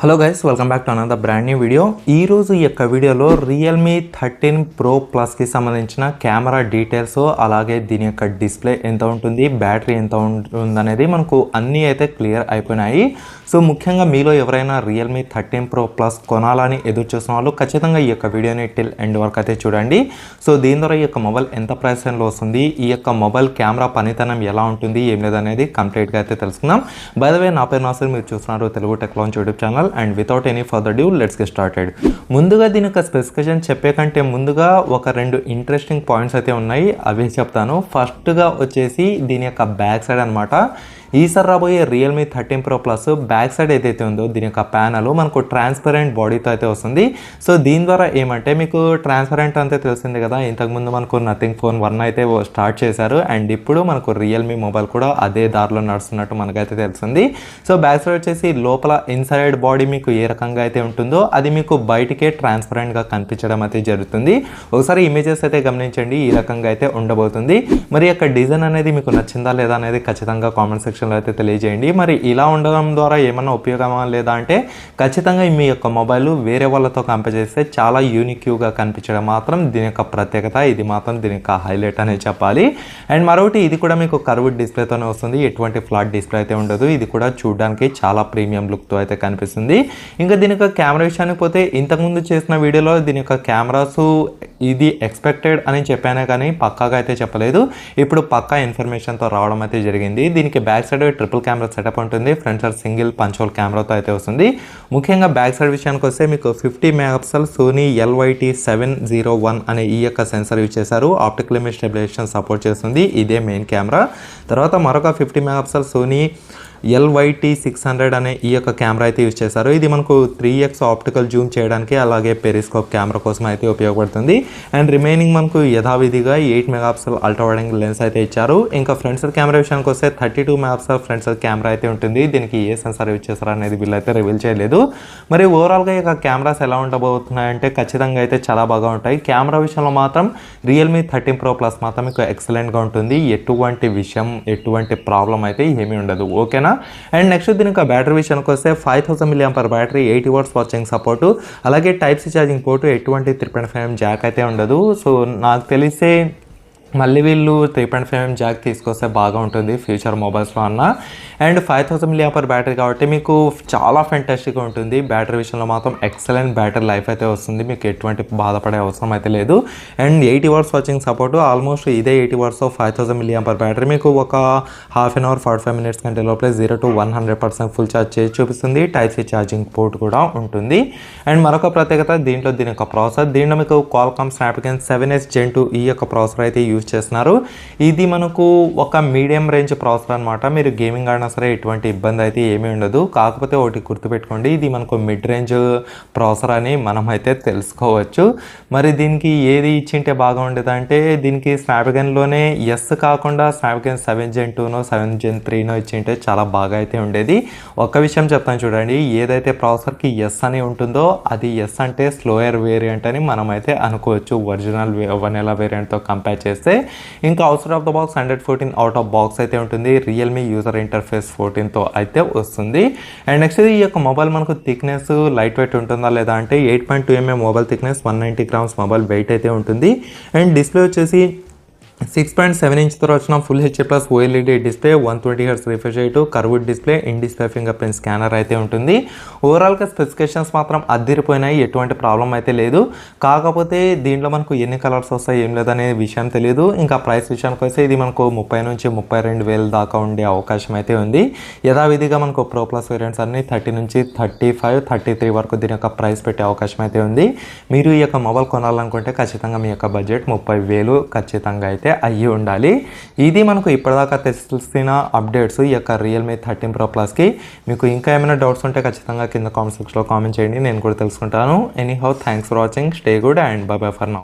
Hello guys welcome back to another brand new video ఈ రోజు ఈ యొక్క వీడియోలో రియల్మీ థర్టీన్ ప్రో ప్లస్కి సంబంధించిన కెమెరా డీటెయిల్స్ అలాగే దీని యొక్క డిస్ప్లే ఎంత ఉంటుంది బ్యాటరీ ఎంత ఉంటుంది అనేది మనకు అన్నీ అయితే క్లియర్ అయిపోయినాయి. సో ముఖ్యంగా మీలో ఎవరైనా రియల్మీ థర్టీన్ ప్రో ప్లస్ కొనాలని ఎదురు చూసిన వాళ్ళు ఖచ్చితంగా ఈ యొక్క వీడియోని టిల్ ఎండ్ వరకు అయితే చూడండి. సో దీని ద్వారా ఈ యొక్క మొబైల్ ఎంత ప్రైస్లో వస్తుంది ఈ యొక్క మొబైల్ కెమెరా పనితనం ఎలా ఉంటుంది ఏం లేదనేది కంప్లీట్గా అయితే తెలుసుకుందాం. బై ద వే నా పేరు నాసర్ మీరు చూస్తున్నారు Telugu tech YouTube channel. And without any further due let's get started ముందుగా దీని యొక్క స్పెసిఫికేషన్ చెప్పే కంటే ముందుగా ఒక రెండు ఇంట్రెస్టింగ్ పాయింట్స్ అయితే ఉన్నాయి. అవి చెప్తాను. ఫస్ట్గా వచ్చేసి దీని యొక్క బ్యాక్ సైడ్ అనమాట ఈసారి రాబోయే Realme thirteen pro plus back side ఏదైతే ఉందో దీని యొక్క ప్యానల్ మనకు ట్రాన్స్పరెంట్ బాడీతో అయితే వస్తుంది. సో దీని ద్వారా ఏమంటే మీకు ట్రాన్స్పరెంట్ అంతే తెలిసింది కదా ఇంతకుముందు మనకు నథింగ్ ఫోన్ వన్ అయితే స్టార్ట్ చేశారు. అండ్ ఇప్పుడు మనకు రియల్మీ మొబైల్ కూడా అదే దారిలో నడుస్తున్నట్టు మనకైతే తెలిసింది. సో బ్యాక్ సైడ్ వచ్చేసి లోపల ఇన్సైడ్ బాడీ మీకు ఏ రకంగా అయితే ఉంటుందో అది మీకు బయటికే ట్రాన్స్పరెంట్గా కనిపించడం అయితే జరుగుతుంది. ఒకసారి ఇమేజెస్ అయితే గమనించండి ఈ రకంగా అయితే ఉండబోతుంది. మరి యొక్క డిజైన్ అనేది మీకు నచ్చిందా లేదా అనేది ఖచ్చితంగా కామెంట్ సెక్షన్ సెక్షన్లో అయితే తెలియజేయండి. మరి ఇలా ఉండడం ద్వారా ఏమన్నా ఉపయోగమా లేదా అంటే ఖచ్చితంగా మీ యొక్క మొబైల్ వేరే వాళ్ళతో కంపేర్ చేస్తే చాలా యూనిక్యూగా కనిపించడం మాత్రం దీని యొక్క ప్రత్యేకత. ఇది మాత్రం దీని యొక్క హైలైట్ అనే చెప్పాలి. అండ్ మరొకటి ఇది కూడా మీకు కర్వ్డ్ డిస్ప్లేతోనే వస్తుంది. ఎటువంటి ఫ్లాట్ డిస్ప్లే అయితే ఉండదు. ఇది కూడా చూడడానికి చాలా ప్రీమియం లుక్తో అయితే కనిపిస్తుంది. ఇంకా దీని యొక్క కెమెరా విషయానికి పోతే ఇంతకుముందు చేసిన వీడియోలో దీని యొక్క కెమెరాస్ ఇది ఎక్స్పెక్టెడ్ అని చెప్పానే కానీ పక్కాగా అయితే చెప్పలేదు. ఇప్పుడు పక్కా ఇన్ఫర్మేషన్తో రావడం అయితే జరిగింది. దీనికి back side triple camera setup ఉంటుంది. ఫ్రంట్ సైడ్ సింగిల్ పంచోల్ కెమెరాతో అయితే వస్తుంది. ముఖ్యంగా బ్యాక్ సైడ్ విషయానికి వస్తే మీకు fifty megapixel Sony LYT seven zero one అనే ఈ యొక్క సెన్సర్ యూజ్ చేశారు. ఆప్టికల్ ఇమేజ్ స్టెబిలైజేషన్ సపోర్ట్ చేస్తుంది. ఇదే మెయిన్ కెమెరా తర్వాత మరొక fifty megapixel Sony LYT six hundred అనే ఈ యొక్క కెమెరా అయితే యూజ్ చేశారు. ఇది మనకు త్రీ ఎక్స్ ఆప్టికల్ జూమ్ చేయడానికి అలాగే పెరిస్కోప్ కెమెరా కోసం అయితే ఉపయోగపడుతుంది. అండ్ రిమైనింగ్ మనకు యథావిధిగా ఎయిట్ మెగాపిక్సెల్ అల్ట్రావైడింగ్ లెన్స్ అయితే ఇచ్చారు. ఇంకా ఫ్రంట్ కెమెరా విషయానికి వస్తే thirty two megapixel front side camera అయితే ఉంటుంది. దీనికి ఏ సెన్సార్ యూజ్ చేశారు అనేది వీళ్ళైతే రివీల్ చేయలేదు. మరి ఓవరాల్గా ఇక కెమెరాస్ ఎలా ఉండబోతున్నాయంటే ఖచ్చితంగా అయితే చాలా బాగా ఉంటాయి. కెమెరా విషయంలో మాత్రం రియల్మీ థర్టీన్ ప్రో ప్లస్ మాత్రం మీకు ఎక్సలెంట్గా ఉంటుంది. ఎటువంటి విషయం ఎటువంటి ప్రాబ్లం అయితే ఏమీ ఉండదు. ఓకేనా? అండ్ నెక్స్ట్ దీనికి బ్యాటరీ విషయానికి వస్తే five thousand milliampere battery eighty watts watching support. అలాగే టైప్ సి ఛార్జింగ్ పోర్టు ఎటువంటి త్రీ పాయింట్ ఫైవ్ జాక్ అయితే ఉండదు. సో నాకు తెలిసే మళ్ళీ వీళ్ళు త్రీ పాయింట్ ఫైవ్ జాక్ తీసుకొస్తే బాగా ఉంటుంది ఫ్యూచర్ మొబైల్స్లో అన్న. And five thousand milliampere battery కాబట్టి మీకు చాలా ఫెంటాస్టిక్గా ఉంటుంది. బ్యాటరీ విషయంలో మాత్రం ఎక్సలెంట్ బ్యాటరీ లైఫ్ అయితే వస్తుంది. మీకు ఎటువంటి బాధపడే అవసరం అయితే లేదు. And eighty watts watching support almost ఇదే eighty watts five thousand milliampere battery మీకు ఒక half an hour forty five minutes కంటే లోపల zero to one hundred percent full charge చేసి చూపిస్తుంది. టైప్ సి ఛార్జింగ్ పోర్ట్ కూడా ఉంటుంది. అండ్ మరొక ప్రత్యేకత దీంట్లో దీని యొక్క ప్రాసెసర్ దీంట్లో మీకు Qualcomm Snapdragon seven S gen two ఈ యొక్క ప్రాసెసర్ అయితే యూజ్ చేస్తున్నారు. ఇది మనకు ఒక మీడియం రేంజ్ ప్రాసెసర్ అనమాట మీరు గేమింగ్ ఆడినా సరే ఎటువంటి ఇబ్బంది అయితే ఏమీ ఉండదు. కాకపోతే ఒకటి గుర్తుపెట్టుకోండి. ఇది మనకు మిడ్ రేంజ్ ప్రాసెసర్ అని మనం అయితే తెలుసుకోవచ్చు. మరి దీనికి ఏది ఇచ్చింటే బాగా ఉండేది అంటే దీనికి స్నాప్డ్రాగన్లోనే ఎస్ కాకుండా స్నాప్డ్రాగన్ సెవెన్ జెన్ టూనో సెవెన్ జెన్ త్రీనో ఇచ్చింటే చాలా బాగా అయితే ఉండేది. ఒక్క విషయం చెప్తాను చూడండి. ఏదైతే ప్రాసెసర్కి ఎస్ అని ఉంటుందో అది ఎస్ అంటే స్లోయర్ వేరియంట్ అని మనం అయితే అనుకోవచ్చు ఒరిజినల్ వనెలా వేరియంట్తో కంపేర్ చేస్తే ఇంకా out of the box hundred fourteen out of box అయితే ఉంటుంది. రియల్మీ యూజర్ ఇంటర్ఫేస్ ఫోర్టీన్తో అయితే వస్తుంది. అండ్ నెక్స్ట్ ఈ యొక్క మొబైల్ మనకు థిక్నెస్ లైట్ వెయిట్ ఉంటుందా లేదా అంటే eight point two mm mobile thickness one ninety grams mobile weight అయితే ఉంటుంది. అండ్ డిస్ప్లే వచ్చేసి సిక్స్ పాయింట్ సెవెన్ ఇంచ్తో వచ్చిన full HD plus OLED display one twenty hertz refresh rate curved display in display fingerprint scanner అయితే ఉంటుంది. ఓవరాల్గా specifications మాత్రం అద్దరిపోయినాయి ఎటువంటి ప్రాబ్లం అయితే లేదు. కాకపోతే దీంట్లో మనకు ఎన్ని కలర్స్ వస్తాయి ఏం లేదనే విషయం తెలియదు ఇంకా ప్రైస్ విషయానికి వస్తే ఇది మనకు ముప్పై నుంచి ముప్పై రెండు వేల దాకా ఉండే అవకాశం అయితే ఉంది. యథావిధిగా మనకు ప్రో ప్లస్ వేరియంట్స్ అన్ని థర్టీ నుంచి థర్టీ ఫైవ్ థర్టీ త్రీ వరకు దీని యొక్క ప్రైస్ పెట్టే అవకాశం అయితే ఉంది. మీరు ఈ యొక్క మొబైల్ కొనాలనుకుంటే ఖచ్చితంగా మీ యొక్క బడ్జెట్ ముప్పై వేలు ఖచ్చితంగా అయితే అయితే అయ్యి ఉండాలి. ఇది మనకు ఇప్పటిదాకా తెలిసిన అప్డేట్స్ ఈ యొక్క రియల్మీ థర్టీన్ ప్రో ప్లస్కి మీకు ఇంకా ఏమైనా డౌట్స్ ఉంటే ఖచ్చితంగా కింద కామెంట్ సెక్షన్లో కామెంట్ చేయండి. నేను కూడా తెలుసుకుంటాను. Anyhow thanks for watching stay good and bye bye for now